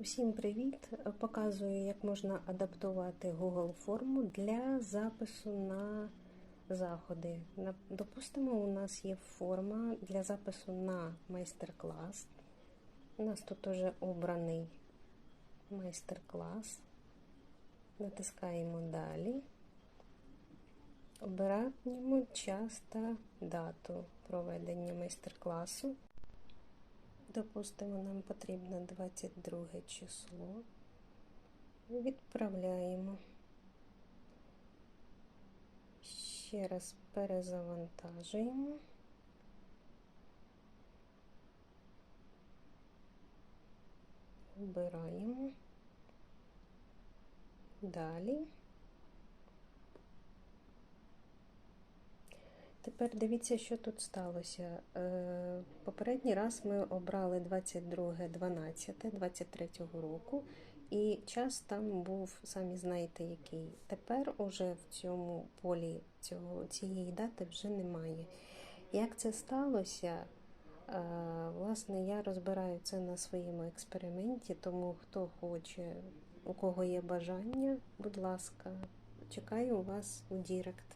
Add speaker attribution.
Speaker 1: Всім привіт! Показую, як можна адаптувати Google форму для запису на заходи. Допустимо, у нас є форма для запису на майстер-клас. У нас тут уже обраний майстер-клас. Натискаємо далі. Обираємо час та дату проведення майстер-класу. Допустимо, нам потрібно 22 число. Відправляємо. Ще раз перезавантажуємо. Обираємо. Далі. Тепер дивіться, що тут сталося. Е, Попередній раз ми обрали 22.12 23 року, і час там був, самі знаєте, який. Тепер уже в цьому полі цього, цієї дати вже немає. Як це сталося? Е, Власне, я розбираю це на своєму експерименті, тому хто хоче, у кого є бажання, будь ласка, чекаю вас у Дірект.